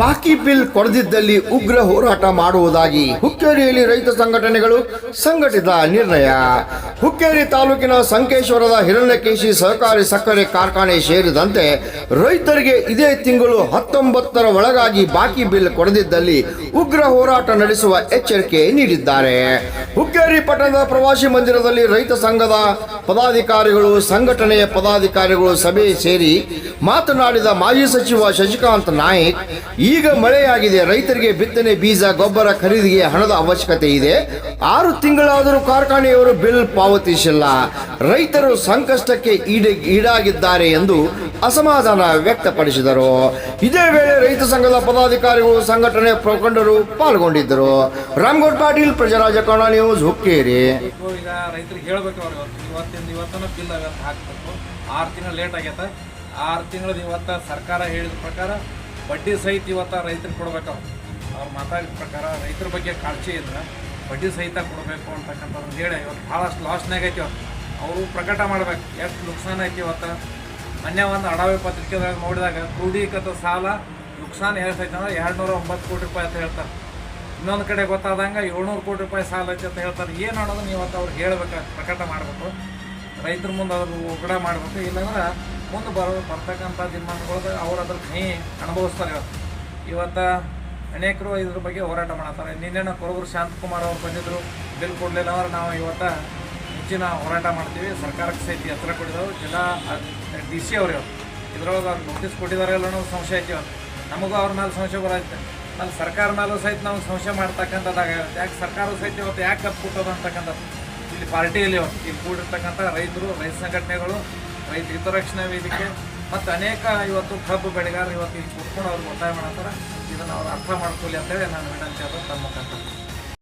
ಬಾಕಿ ಬಿಲ್ ಕೊಡದಿದ್ದಲ್ಲಿ ಉಗ್ರ ಹೋರಾಟ ಮಾಡುವುದಾಗಿ ಹುಕ್ಕೇರಿಯಲ್ಲಿ ರೈತ ಸಂಘಟನೆಗಳು ಸಂಘಟಿತ ನಿರ್ಣಯ. ಹುಕ್ಕೇರಿ ತಾಲೂಕಿನ ಸಂಕೇಶ್ವರದ ಹಿರಣ್ಯಕೇಶಿ ಸಹಕಾರಿ ಸಕ್ಕರೆ ಕಾರ್ಖಾನೆ ಸೇರಿದಂತೆ ರೈತರಿಗೆ ಇದೇ ತಿಂಗಳು ಹತ್ತೊಂಬತ್ತರ ಒಳಗಾಗಿ ಬಾಕಿ ಬಿಲ್ ಕೊಡದಿದ್ದಲ್ಲಿ ಉಗ್ರ ಹೋರಾಟ ನಡೆಸುವ ಎಚ್ಚರಿಕೆ ನೀಡಿದ್ದಾರೆ. ಹುಕ್ಕೇರಿ ಪಟ್ಟಣದ ಪ್ರವಾಸಿ ಮಂದಿರದಲ್ಲಿ ರೈತ ಸಂಘದ ಪದಾಧಿಕಾರಿಗಳು, ಸಂಘಟನೆಯ ಪದಾಧಿಕಾರಿಗಳು ಸಭೆ ಸೇರಿ ಮಾತನಾಡಿದ ಮಾಜಿ ಸಚಿವ ಶಶಿಕಾಂತ್ ನಾಯ್ಕ್ ಈಗ ಮಳೆಯಾಗಿದೆ. ರೈತರಿಗೆ ಬಿತ್ತನೆ ಬೀಜ, ಗೊಬ್ಬರ ಖರೀದಿಗೆ ಹಣದ ಅವಶ್ಯಕತೆ ಇದೆ. ಆರು ತಿಂಗಳಾದರೂ ಕಾರ್ಖಾನೆಯವರು ಬಿಲ್ ಪಾವತಿಸಿಲ್ಲ. ರೈತರು ಸಂಕಷ್ಟಕ್ಕೆ ಈಡ, ಈಡಾಗಿದ್ದಾರೆ ಎಂದು ಅಸಮಾಧಾನ ವ್ಯಕ್ತಪಡಿಸಿದರು. ಇದೇ ವೇಳೆ ರೈತ ಸಂಘದ ಪದಾಧಿಕಾರಿಗಳು, ಸಂಘಟನೆ ಪ್ರಖಂಡರು ಪಾಲ್ಗೊಂಡಿದ್ದರು. ರಾಮಗೌಡ್ ಪಾಟೀಲ್ ಪ್ರಜಾರಾಜ ಕನ್ನಡ ನ್ಯೂಸ್, ಹುಕ್ಕೇರಿ. ಆರು ತಿಂಗಳು ಲೇಟ್ ಸರ್ಕಾರ ಹೇಳಿದ ಪ್ರಕಾರ ಬಡ್ಡಿ ಸಹಿತ ಇವತ್ತು ರೈತರಿಗೆ ಕೊಡ್ಬೇಕು. ಅವ್ರು ಅವ್ರು ಮಾತಾಡಿದ ಪ್ರಕಾರ ರೈತರ ಬಗ್ಗೆ ಕಾಳಜಿ ಇದ್ರೆ ಬಡ್ಡಿ ಸಹಿತ ಕೊಡಬೇಕು ಅಂತಕ್ಕಂಥದ್ದು ಹೇಳಿ ಇವತ್ತು ಭಾಳಷ್ಟು ಲಾಸ್ನಾಗ ಐತಿ ಇವತ್ತು. ಅವರು ಪ್ರಕಟ ಮಾಡ್ಬೇಕು. ಎಷ್ಟು ನುಕ್ಸಾನ ಐತಿ ಇವತ್ತು. ಮೊನ್ನೆ ಒಂದು ಅಡವೆ ಪತ್ರಿಕೆದಾಗ ನೋಡಿದಾಗ ಕ್ರೋಢೀಕೃತ ಸಾಲ ನುಕ್ಸಾನ್ ಎಷ್ಟು ಐತೆ ಅಂದ್ರೆ ಎರಡು ನೂರ ಒಂಬತ್ತು ಕೋಟಿ ರೂಪಾಯಿ ಅಂತ ಹೇಳ್ತಾರೆ. ಇನ್ನೊಂದು ಕಡೆ ಗೊತ್ತಾದಂಗೆ ಏಳ್ನೂರು ಕೋಟಿ ರೂಪಾಯಿ ಸಾಲ ಐತೆ ಅಂತ ಹೇಳ್ತಾರೆ. ಏನು ಅನ್ನೋದನ್ನ ಇವತ್ತು ಅವ್ರು ಹೇಳ್ಬೇಕು, ಪ್ರಕಟ ಮಾಡಬೇಕು. ರೈತರ ಮುಂದೆ ಅದ್ರ ಒಗಡ ಮಾಡಬೇಕು. ಇಲ್ಲಾಂದ್ರೆ ಮುಂದೆ ಬರೋ ಬರ್ತಕ್ಕಂಥ ದಿನಮಾನಗಳು ಅವ್ರು ಅದ್ರ ಕೈ ಅನುಭವಿಸ್ತಾರೆ ಇವತ್ತು. ಇವತ್ತು ಅನೇಕರು ಇದ್ರ ಬಗ್ಗೆ ಹೋರಾಟ ಮಾಡತ್ತಾರೆ ನಿನ್ನೆ ಕೊರಗೂರು ಶಾಂತಕುಮಾರ್ ಅವ್ರು ಬಂದಿದ್ದರು ಬಿಲ್ ಕೊಡಲಿಲ್ಲ ಅವ್ರು ನಾವು ಇವತ್ತು ಹೆಚ್ಚಿನ ಹೋರಾಟ ಮಾಡ್ತೀವಿ. ಸರ್ಕಾರಕ್ಕೆ ಸಹಿತ ಎತ್ತರ ಕೊಟ್ಟಿದ್ದವು ಜಿಲ್ಲಾ ಡಿ ಸಿ ಅವ್ರು ಇವತ್ತು ಇದ್ರೊಳಗೆ ಅವ್ರು ನೋಟಿಸ್ ಕೊಟ್ಟಿದ್ದಾರೆ ಅನ್ನೋ ಸಂಶಯ ಐತಿ ನಮಗೂ ಅವ್ರ ಮೇಲೆ ಸಂಶಯ ಬರತ್ತೆ. ಅಲ್ಲಿ ಸರ್ಕಾರ ಮೇಲೂ ಸಹಿತ ನಾವು ಸಂಶಯ ಮಾಡ್ತಕ್ಕಂಥದ್ದಾಗ ಯಾಕೆ ಸರ್ಕಾರ ಸಹಿತ ಇವತ್ತು ಯಾಕೆ ಕಪ್ಪು ಕೊಟ್ಟದಂತಕ್ಕಂಥದ್ದು ಇಲ್ಲಿ ಪಾರ್ಟಿಯಲ್ಲಿ ಇವತ್ತು. ಇಲ್ಲಿ ಕೂಡಿರ್ತಕ್ಕಂಥ ರೈತರು, ರೈತ ಸಂಘಟನೆಗಳು ರೈತ ಹಿತರಕ್ಷಣಾ ವೇದಿಕೆ ಮತ್ತು ಅನೇಕ ಇವತ್ತು ಕಬ್ಬು ಬೆಳೆಗಾರರು ಇವತ್ತು ಇಲ್ಲಿ ಕೂತ್ಕೊಂಡು ಅವ್ರಿಗೆ ಒತ್ತಾಯ ಮಾಡ್ತಾರೆ ಇದನ್ನು ಅವ್ರು ಅರ್ಥ ಮಾಡ್ಕೊಳ್ಳಿ ಅಂತೇಳಿ ನಾನು ವಿನಂತಿ ಅದು ತಮ್ಮ ಮುಖಾಂತರ